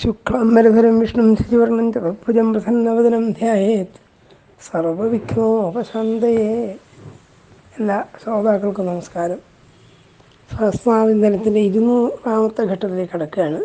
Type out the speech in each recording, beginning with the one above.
ശുക്ലാംബരധരം വിഷ്ണു ശശിവർണം ചതുർഭുജം പ്രസന്നവദനം ധ്യായേത് സർവവിഘ്നോപശാന്തയേ എല്ലാ ശ്രോതാക്കൾക്കും നമസ്കാരം. സഹസ്രാവിന്ദനത്തിന്റെ ഇരുന്നൂറാമത്തെ ഘട്ടത്തിലേക്ക് കടക്കുകയാണ്.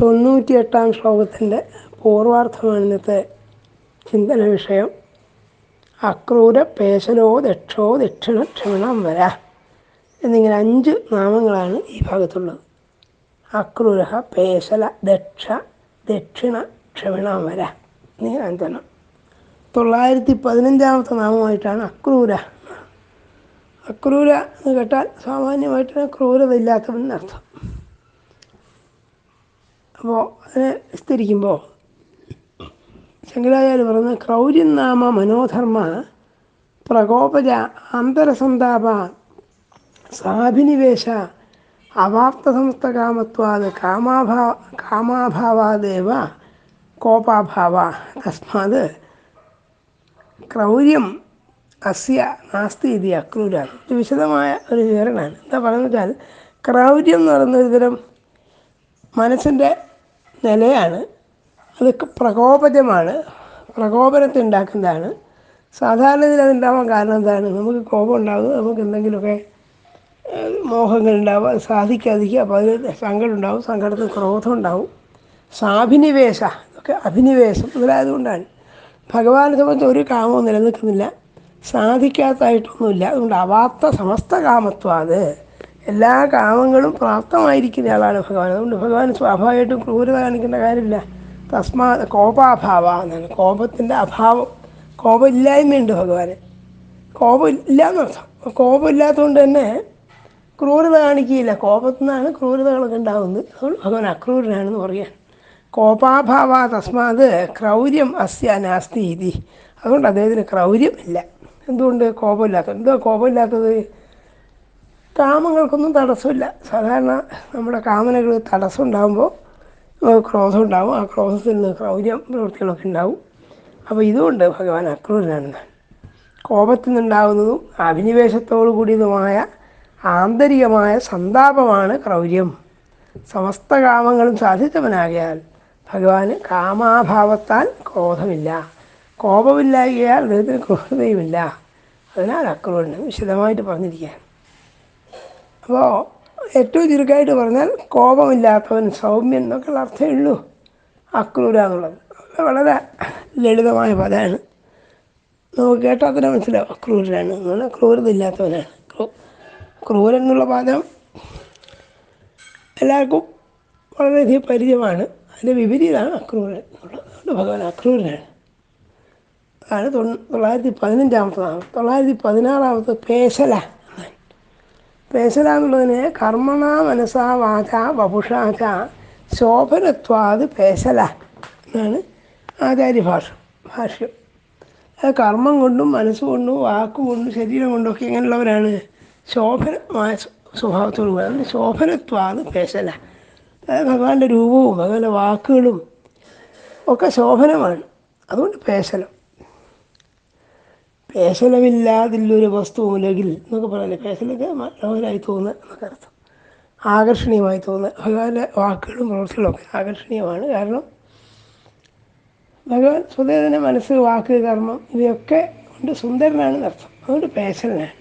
തൊണ്ണൂറ്റി എട്ടാം ശ്ലോകത്തിന്റെ പൂർവാർത്ഥമാണ് ഇന്നത്തെ ചിന്തന വിഷയം. അക്രൂര പേശലോ ദക്ഷോ ദക്ഷിണ ക്ഷമണം വര എന്നിങ്ങനെ അഞ്ച് നാമങ്ങളാണ് ഈ ഭാഗത്തുള്ളത്. അക്രൂര പേശല ദക്ഷ ദക്ഷിണ ക്ഷമിണാമര വര അഞ്ചനം തൊള്ളായിരത്തി പതിനഞ്ചാമത്തെ നാമമായിട്ടാണ് അക്രൂര. അക്രൂര എന്ന് കേട്ടാൽ സാമാന്യമായിട്ട് ക്രൂരത ഇല്ലാത്തവൻ എന്നർത്ഥം അപ്പോൾ അതിനെ വിസ്തരിക്കുമ്പോൾ ശങ്കരാചാര്യ പറയുന്നത് ക്രൗര്യൻ നാമ മനോധർമ്മ പ്രകോപജ അന്തരസന്താപ സാഭിനിവേശ അവാപ്തസംസ്ഥകാമത്വാത് കാമാഭാ കാമാഭാവാദേവ കോപാഭാവ തസ്മാത് ക്രൗര്യം അസ്യ നാസ്തി ഇതി അക്രൂരാണ് ഇത് വിശദമായ ഒരു വിവരണമാണ്. എന്താ പറയുന്നത് വെച്ചാൽ ക്രൗര്യം എന്ന് പറയുന്ന ഒരു തരം മനസ്സിന്റെ നിലയാണ്. അത് പ്രകോപജമാണ് പ്രകോപനത്തെ ഉണ്ടാക്കുന്നതാണ്. സാധാരണ ഇതിൽ അതുണ്ടാവാൻ കാരണം എന്താണ്? നമുക്ക് കോപം ഉണ്ടാകും നമുക്ക് എന്തെങ്കിലുമൊക്കെ മോഹങ്ങൾ അത് സാധിക്കാതിരിക്കുക. അപ്പോൾ അതിന് സങ്കടം ഉണ്ടാവും സങ്കടത്തിന് ക്രോധം ഉണ്ടാവും സാഭിനിവേശ ഇതൊക്കെ അഭിനിവേശം മുതലായതുകൊണ്ടാണ്. ഭഗവാനെ സംബന്ധിച്ച് ഒരു കാമവും നിലനിൽക്കുന്നില്ല. സാധിക്കാത്തതായിട്ടൊന്നുമില്ല. അതുകൊണ്ട് അവാത്ത സമസ്ത കാമത്വം അത്. എല്ലാ കാമങ്ങളും പ്രാപ്തമായിരിക്കുന്ന ആളാണ് ഭഗവാൻ. അതുകൊണ്ട് ഭഗവാൻ സ്വാഭാവികമായിട്ടും ക്രൂരത കാണിക്കേണ്ട കാര്യമില്ല. തസ്മാ കോപാഭാവ എന്നാണ് കോപത്തിന്റെ അഭാവം. കോപമില്ലായ്മയുണ്ട് ഭഗവാന്. കോപം ഇല്ല എന്നർത്ഥം കോപം തന്നെ ക്രൂരത കാണിക്കുകയില്ല. കോപത്തിൽ നിന്നാണ് ക്രൂരതകളൊക്കെ ഉണ്ടാകുന്നത് അതുകൊണ്ട് ഭഗവാൻ അക്രൂരനാണെന്ന് പറയാൻ. കോപാഭാവ തസ്മാത് ക്രൗര്യം അസ്യ നാസ്തി ഇതി. അതുകൊണ്ട് അദ്ദേഹത്തിന് ക്രൗര്യം ഇല്ല എന്തുകൊണ്ട് കോപമില്ലാത്തത്? എന്താ കോപമില്ലാത്തത്? കാമങ്ങൾക്കൊന്നും തടസ്സമില്ല. സാധാരണ നമ്മുടെ കാമനകൾ തടസ്സം ഉണ്ടാകുമ്പോൾ ക്രോധം ഉണ്ടാവും. ആ ക്രോധത്തിൽ നിന്ന് ക്രൗര്യം പ്രവൃത്തികളൊക്കെ ഉണ്ടാവും. അപ്പോൾ ഇതുകൊണ്ട് ഭഗവാൻ അക്രൂരനാണെന്ന് കോപത്തിൽ നിന്നുണ്ടാകുന്നതും അഭിനിവേശത്തോടു കൂടിയതുമായ ആന്തരികമായ സന്താപമാണ് ക്രൗര്യം. സമസ്ത കാമങ്ങളും സാധിച്ചവനാകിയാൽ ഭഗവാന് കാമാഭാവത്താൽ ക്രോധമില്ല. കോപമില്ലായകയാൽ അദ്ദേഹത്തിന് ക്രോധതയുമില്ല. അതിനാൽ അക്രൂരന് വിശദമായിട്ട് പറഞ്ഞിരിക്കുകയാണ്. അപ്പോൾ ഏറ്റവും ചുരുക്കമായിട്ട് പറഞ്ഞാൽ കോപമില്ലാത്തവൻ സൗമ്യൻ എന്നൊക്കെയുള്ള അർത്ഥമേ ഉള്ളൂ. അക്രൂര എന്നുള്ളത്. വളരെ ലളിതമായ പദമാണ്. നമുക്ക് കേട്ടാൽ തന്നെ മനസ്സിലാവും അക്രൂരനാണ്. എന്നുള്ള ക്രൂരത ഇല്ലാത്തവനാണ് ക്രൂരൻ എന്നുള്ള പദം എല്ലാവർക്കും വളരെയധികം പരിചയമാണ്. അതിന്റെ വിപരീതമാണ് അക്രൂരൻ എന്നുള്ളത്. ഭഗവാൻ അക്രൂരനാണ്. അതാണ് തൊ തൊള്ളായിരത്തി പതിനഞ്ചാമത്തെ നാമം തൊള്ളായിരത്തി പതിനാറാമത്തെ പേശല പേശല എന്നുള്ളതിന് കർമ്മണ മനസാ വാച വപുഷാച ശോഭനത്വാത് പേശല എന്നാണ് ആചാര്യഭാഷ ഭാഷ്യം. അത് കർമ്മം കൊണ്ടും മനസ്സുകൊണ്ടും വാക്കുകൊണ്ടും ശരീരം കൊണ്ടും ഒക്കെ എങ്ങനെയുള്ളവരാണ്? ശോഭനമായ സ്വഭാവത്തോട് കൂടി. അതുകൊണ്ട് ശോഭനത്വാത് പേശല അതായത് ഭഗവാന്റെ രൂപവും ഭഗവാന്റെ വാക്കുകളും ഒക്കെ ശോഭനമാണ്. അതുകൊണ്ട് പേശലം പേശലമില്ലാതില്ലൊരു വസ്തു ഉലകിൽ എന്നൊക്കെ പറയുന്നത് പേശലൊക്കെ മനോഹരമായി തോന്നുക എന്നൊക്കെ അർത്ഥം. ആകർഷണീയമായി തോന്നുക. ഭഗവാന്റെ വാക്കുകളും പ്രവൃത്തികളും ഒക്കെ ആകർഷണീയമാണ്. കാരണം ഭഗവാൻ തന്നെ മനസ്സ് വാക്ക് കർമ്മം ഇവയൊക്കെ കൊണ്ട് സുന്ദരനാണെന്ന് അർത്ഥം അതുകൊണ്ട് പേശലനാണ്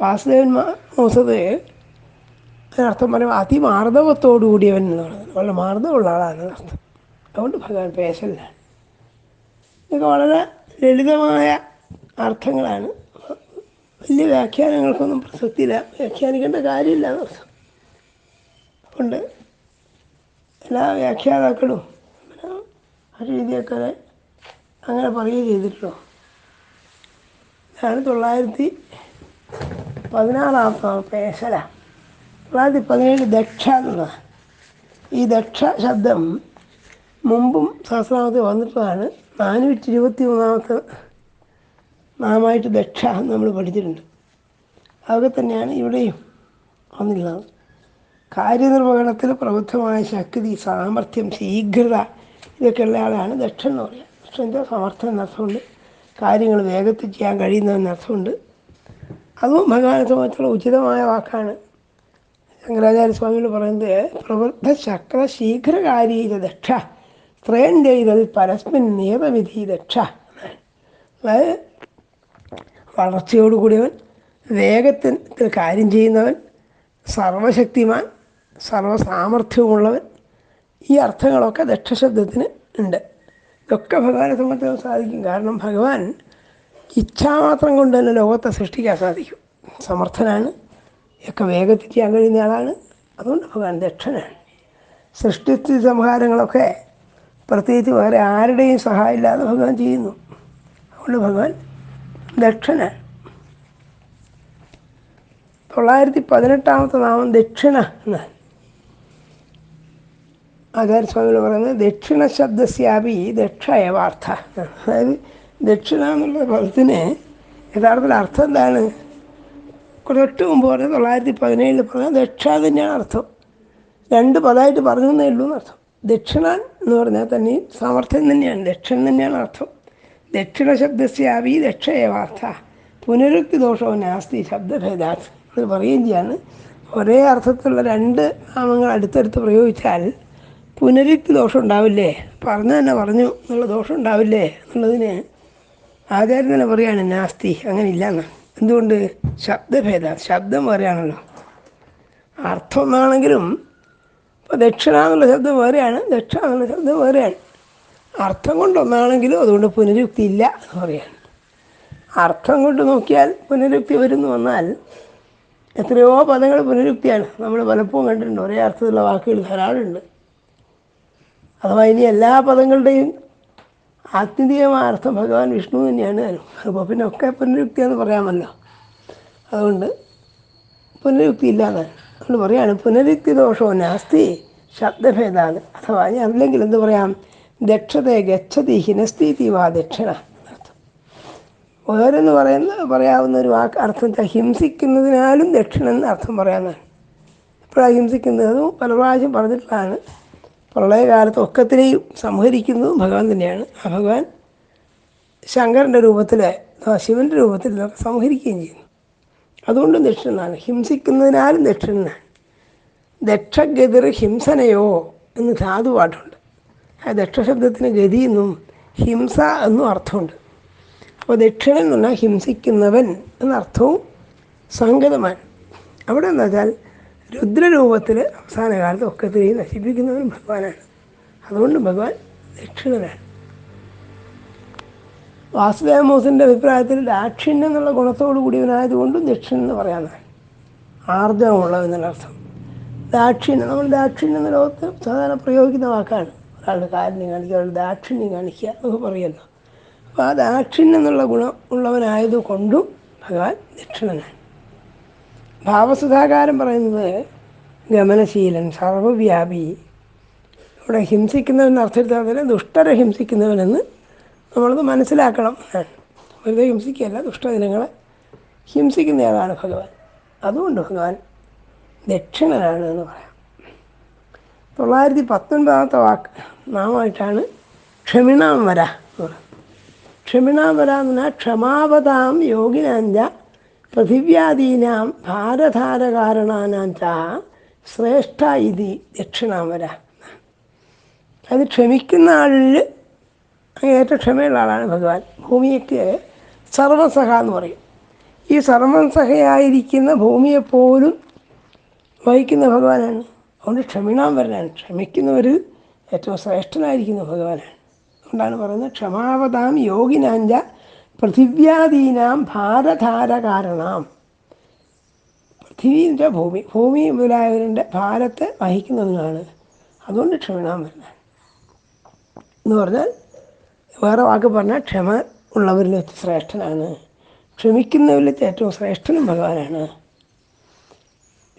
വാസുദേവൻ മൂസത് അതിനർത്ഥം പറയുമ്പോൾ അതിമാർദ്ദവത്തോടു കൂടിയവൻ എന്ന് പറയുന്നത് വളരെ മാർദ്ദമുള്ള ആളാണ് അർത്ഥം അതുകൊണ്ട് ഭഗവാൻ പേശലിനാണ്. ഇതൊക്കെ വളരെ ലളിതമായ അർത്ഥങ്ങളാണ്. വലിയ വ്യാഖ്യാനങ്ങൾക്കൊന്നും പ്രസക്തിയില്ല. വ്യാഖ്യാനിക്കേണ്ട കാര്യമില്ല എന്നർത്ഥം അതുകൊണ്ട് എല്ലാ വ്യാഖ്യാതാക്കളും ആ രീതിയൊക്കെ അങ്ങനെ പറയുകയും ചെയ്തിട്ടുള്ളൂ ഞാൻ തൊള്ളായിരത്തി പതിനാറാമത്തെ പേശല. തൊള്ളായിരത്തി പതിനേഴ് ദക്ഷ എന്നുള്ളതാണ് ഈ ദക്ഷ ശബ്ദം മുമ്പും സഹസ്രാമത്തിൽ വന്നിട്ടുള്ളതാണ്. നാനൂറ്റി ഇരുപത്തി മൂന്നാമത്തെ നാമായിട്ട് ദക്ഷ നമ്മൾ പഠിച്ചിട്ടുണ്ട്. അതൊക്കെ തന്നെയാണ് ഇവിടെയും വന്നിട്ടുള്ളത്. കാര്യനിർവഹണത്തിൽ പ്രബുദ്ധമായ ശക്തി സാമർഥ്യം ശീഘ്രത ഇതൊക്കെയുള്ള ആളാണ് ദക്ഷൻ എന്ന് പറയുക ദക്ഷന്റെ സമർത്ഥം എന്നർത്ഥമുണ്ട്. കാര്യങ്ങൾ വേഗത്തിൽ ചെയ്യാൻ കഴിയുന്നതെന്നർത്ഥമുണ്ട് അതും ഭഗവാനെ സംബന്ധിച്ചുള്ള ഉചിതമായ വാക്കാണ്. ശങ്കരാചാര്യ സ്വാമികൾ പറയുന്നത് പ്രവൃദ്ധ ശക്ര ശീഘ്രകാരീര ദക്ഷ ത്രയം ചെയ്തത് പരസ്മിൻ നിയതവിധി ദക്ഷ അതായത് വളർച്ചയോടുകൂടിയവൻ വേഗത്തിൽ കാര്യം ചെയ്യുന്നവൻ സർവശക്തിമാൻ സർവസാമർഥ്യവുമുള്ളവൻ ഈ അർത്ഥങ്ങളൊക്കെ ദക്ഷശബ്ദത്തിന് ഉണ്ട്. ഇതൊക്കെ ഭഗവാനെ സംബന്ധിച്ച് സാധിക്കും. കാരണം ഭഗവാൻ ഇച്ഛാമാത്രം കൊണ്ട് തന്നെ ലോകത്തെ സൃഷ്ടിക്കാൻ സാധിക്കും. സമർത്ഥനാണ്. ഒക്കെ വേഗത്തിൽ ചെയ്യാൻ കഴിയുന്ന ആളാണ്. അതുകൊണ്ട് ഭഗവാൻ ദക്ഷനാണ്. സൃഷ്ടിസ്ഥിതി സംഹാരങ്ങളൊക്കെ പ്രത്യേകിച്ച് വേറെ ആരുടെയും സഹായം ഇല്ലാതെ ഭഗവാൻ ചെയ്യുന്നു. അതുകൊണ്ട് ഭഗവാൻ ദക്ഷനാണ്. തൊള്ളായിരത്തി പതിനെട്ടാമത്തെ നാമം ദക്ഷിണ എന്നാണ്. ആചാര്യസ്വാമികൾ പറയുന്നത് ദക്ഷിണ ശബ്ദസ്യാപി ദക്ഷ അതായത് ദക്ഷിണ എന്നുള്ള പദത്തിന് യഥാർത്ഥത്തിൽ അർത്ഥം എന്താണ്? കുറച്ചു മുമ്പ് പറഞ്ഞ തൊള്ളായിരത്തി പതിനേഴിൽ പറഞ്ഞ ദക്ഷ തന്നെയാണ് അർത്ഥം. രണ്ട് പദമായിട്ട് പറഞ്ഞു എന്നേ ഉള്ളൂ എന്നർത്ഥം ദക്ഷിണ എന്ന് പറഞ്ഞാൽ തന്നെ സമർത്ഥം തന്നെയാണ്. ദക്ഷൻ തന്നെയാണ് അർത്ഥം. ദക്ഷിണ ശബ്ദസ്യാവി ദക്ഷയെ വാർത്ത പുനരുക്തി ദോഷവും നാസ്തി ശബ്ദഭേദാർത്ഥം അത് പറയുകയും ചെയ്യാണ്. ഒരേ അർത്ഥത്തിലുള്ള രണ്ട് നാമങ്ങൾ അടുത്തടുത്ത് പ്രയോഗിച്ചാൽ പുനരുക്തി ദോഷം ഉണ്ടാവില്ലേ? പറഞ്ഞു തന്നെ പറഞ്ഞു എന്നുള്ള ദോഷം ഉണ്ടാവില്ലേ? എന്നുള്ളതിന് ആചാര്യം തന്നെ പറയാണ് നാസ്തി അങ്ങനെ ഇല്ല എന്നാണ് എന്തുകൊണ്ട്? ശബ്ദഭേദ. ശബ്ദം പറയുകയാണല്ലോ അർത്ഥം ഒന്നാണെങ്കിലും ഇപ്പോൾ ദക്ഷിണ എന്നുള്ള ശബ്ദം വേറെയാണ് ദക്ഷ എന്നുള്ള ശബ്ദം വേറെയാണ്. അർത്ഥം കൊണ്ടൊന്നാണെങ്കിലും അതുകൊണ്ട് പുനരുക്തി ഇല്ല എന്ന് പറയാണ്. അർത്ഥം കൊണ്ട് നോക്കിയാൽ പുനരുക്തി വരുന്നു വന്നാൽ എത്രയോ പദങ്ങൾ പുനരുക്തിയാണ്. നമ്മൾ പലപ്പോഴും കണ്ടിട്ടുണ്ട് ഒരേ അർത്ഥത്തിലുള്ള വാക്കുകൾ ധാരാളമുണ്ട്. അഥവാ ഇനി എല്ലാ പദങ്ങളുടെയും ആത്യന്തികമായ അർത്ഥം ഭഗവാൻ വിഷ്ണു തന്നെയാണ്. അപ്പോൾ പിന്നെ ഒക്കെ പുനരുക്തി എന്ന് പറയാമല്ലോ. അതുകൊണ്ട് പുനരുക്തി ഇല്ലാതെ അതുകൊണ്ട് പറയാണ് പുനരുക്തി ദോഷവും നാസ്തി ശബ്ദഭേദാണ് അഥവാ ഞാൻ അല്ലെങ്കിൽ എന്ത് പറയാം? ദക്ഷതയെ ഗച്ഛതി ഹിനസ്തി വാ ദക്ഷിണ. ഓരോന്ന് പറയുന്ന പറയാവുന്ന ഒരു വാക്ക് അർത്ഥം വെച്ചാൽ ഹിംസിക്കുന്നതിനാലും ദക്ഷിണ എന്ന് അർത്ഥം പറയാമെന്നാണ് എപ്പോഴാണ് ഹിംസിക്കുന്നത്? പല പ്രാവശ്യം പറഞ്ഞിട്ടുള്ളതാണ്. പ്രളയകാലത്ത് ഒക്കത്തിനെയും സംഹരിക്കുന്നതും ഭഗവാൻ തന്നെയാണ്. ആ ഭഗവാൻ ശങ്കരന്റെ രൂപത്തിൽ ശിവന്റെ രൂപത്തിൽ ഇതൊക്കെ സംഹരിക്കുകയും ചെയ്യുന്നു. അതുകൊണ്ടും ദക്ഷിണനാണ്. ഹിംസിക്കുന്നതിനാലും ദക്ഷിണനാണ്. ദക്ഷഗതിർ ഹിംസനയോ എന്ന് ധാതുപാട്ടുണ്ട്. ആ ദക്ഷശബ്ദത്തിന് ഗതി എന്നും ഹിംസ എന്നും അർത്ഥമുണ്ട്. അപ്പോൾ ദക്ഷിണൻ എന്ന് പറഞ്ഞാൽ ഹിംസിക്കുന്നവൻ എന്നർത്ഥവും സംഗതമാണ് അവിടെ എന്ന് വെച്ചാൽ രുദ്രരൂപത്തിൽ അവസാന കാലത്ത് ഒക്കത്തിനെയും നശിപ്പിക്കുന്നവൻ ഭഗവാനാണ്. അതുകൊണ്ട് ഭഗവാൻ ദക്ഷിണനാണ്. വാസുദേവമോസിന്റെ അഭിപ്രായത്തിൽ ദാക്ഷിണ്യം എന്നുള്ള ഗുണത്തോടു കൂടിയവനായതുകൊണ്ടും ദക്ഷിണൻ എന്ന് പറയാനാണ് ആർജവമുള്ളവെന്നുള്ള അർത്ഥം. ദാക്ഷിണ്യം നമ്മൾ ദാക്ഷിണ്യം എന്ന ലോകത്ത് സാധാരണ പ്രയോഗിക്കുന്ന വാക്കാണ്. ഒരാളുടെ കാരുണ്യം കാണിക്കുക ഒരാളുടെ ദാക്ഷിണ്യം കാണിക്കുക എന്നൊക്കെ പറയുമല്ലോ അപ്പോൾ ആ ദാക്ഷിണ്യം എന്നുള്ള ഗുണം ഉള്ളവനായതുകൊണ്ടും ഭഗവാൻ ദക്ഷിണനാണ്. ഭാവസുധാകാരം പറയുന്നത് ഗമനശീലൻ സർവവ്യാപി. ഇവിടെ ഹിംസിക്കുന്നവൻ അർത്ഥത്തിൽ ദുഷ്ടരെ ഹിംസിക്കുന്നവനെന്ന് നമ്മളത് മനസ്സിലാക്കണം. വെറുതെ ഹിംസിക്കുകയല്ല ദുഷ്ടജനങ്ങളെ ഹിംസിക്കുന്നയാളാണ് ഭഗവാൻ. അതുകൊണ്ട് ഭഗവാൻ ദക്ഷിണനാണ് എന്ന് പറയാം. തൊള്ളായിരത്തി പത്തൊൻപതാമത്തെ വാക്ക് നാമമായിട്ടാണ് ക്ഷമിണാം വര എന്ന് പറയുന്നത്. ക്ഷമിണാം വര എന്ന് പറഞ്ഞാൽ ക്ഷമാവതാം യോഗിനാഞ്ച പൃഥിവ്യാദീനാം ഭാരധാരകാരണാനാം ച ശ്രേഷ്ഠ ഇതി ദക്ഷിണാമര അത് ക്ഷമിക്കുന്ന ആളിൽ ഏറ്റവും ക്ഷമയുള്ള ആളാണ് ഭഗവാൻ. ഭൂമിയൊക്കെ സർവസഹ എന്ന് പറയും. ഈ സർവസഹയായിരിക്കുന്ന ഭൂമിയെപ്പോലും വഹിക്കുന്ന ഭഗവാനാണ്. അതുകൊണ്ട് ക്ഷമിണാൻ വരനാണ്. ക്ഷമിക്കുന്നവർ ഏറ്റവും ശ്രേഷ്ഠനായിരിക്കുന്ന ഭഗവാനാണ്. അതുകൊണ്ടാണ് പറയുന്നത് ക്ഷമാവതാം യോഗിനാഞ്ച പൃഥിവ്യാദീനാം ഭാരധാരകാരണാം. പൃഥിവി എന്ന് ഭൂമി ഭൂമി മുതലായവരുടെ ഭാരത്തെ വഹിക്കുന്നതിനാണ്. അതുകൊണ്ട് ക്ഷമിണാൻ വരുന്നത് എന്ന് പറഞ്ഞാൽ വേറെ വാക്ക് പറഞ്ഞാൽ ക്ഷമ ഉള്ളവരിൽ വെച്ച് ശ്രേഷ്ഠനാണ്. ക്ഷമിക്കുന്നവരിൽ ഏറ്റവും ശ്രേഷ്ഠനും ഭഗവാനാണ്.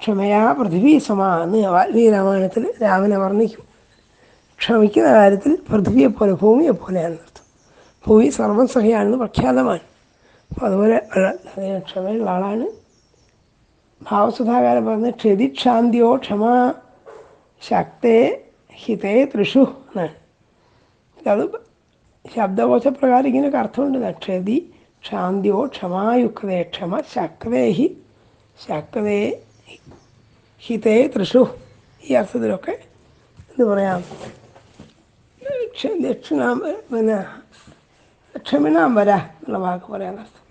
ക്ഷമയാ പൃഥ്വി സമാ എന്ന് വാൽമീകി രാമായണത്തിൽ രാമനെ വർണിക്കും. ക്ഷമിക്കുന്ന കാര്യത്തിൽ പൃഥ്വിയെപ്പോലെ ഭൂമിയെപ്പോലെയാണ്. നിർത്തുന്നത് ഭൂമി സർവസഹയാണെന്ന് പ്രഖ്യാതമാണ്. അപ്പോൾ അതുപോലെ ക്ഷമയുള്ള ആളാണ്. ഭാവസുധാകാരം പറഞ്ഞ് ക്ഷതിക്ഷാന്തിയോ ക്ഷമ ശക്തേ ഹിതേ തൃഷു എന്നാണ്. അത് ശബ്ദകോശപ്രകാരം ഇങ്ങനെയൊക്കെ അർത്ഥമുണ്ട്. ക്ഷതി ക്ഷാന്തിയോ ക്ഷമായുക്തേ ക്ഷമ ശക്തേ ഹി ശക്തേ ഹിതേ തൃഷു ഈ അർത്ഥത്തിലൊക്കെ എന്ത് പറയാം. ദക്ഷിണ പിന്നെ ക്ഷമിണാംബര എന്നുള്ള വാക്ക് പറയാൻ അർത്ഥം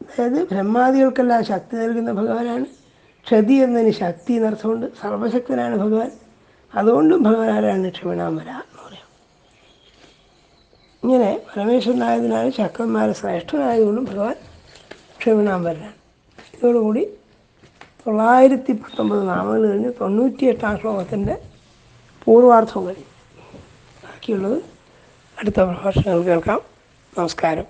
അതായത് ബ്രഹ്മാദികൾക്കെല്ലാം ശക്തി നൽകുന്ന ഭഗവാനാണ്. ക്ഷതി എന്നതിന് ശക്തി എന്നർത്ഥമുണ്ട്. സർവശക്തനാണ് ഭഗവാൻ. അതുകൊണ്ടും ഭഗവാൻ ആരാണ് ക്ഷമിണാംബര എന്ന് പറയാം. ഇങ്ങനെ പരമേശ്വരനായതിനാൽ ശക്തന്മാരെ ശ്രേഷ്ഠനായതുകൊണ്ടും ഭഗവാൻ ക്ഷമിണാംബരനാണ് ഇതോടുകൂടി തൊള്ളായിരത്തി പത്തൊമ്പത് നാമങ്ങൾ കഴിഞ്ഞ് തൊണ്ണൂറ്റിയെട്ടാം ശ്ലോകത്തിന്റെ പൂർവാർത്ഥം കഴിഞ്ഞു. ബാക്കിയുള്ളത് അടുത്ത പ്രഭാഷണങ്ങൾ കേൾക്കാം. നമസ്കാരം.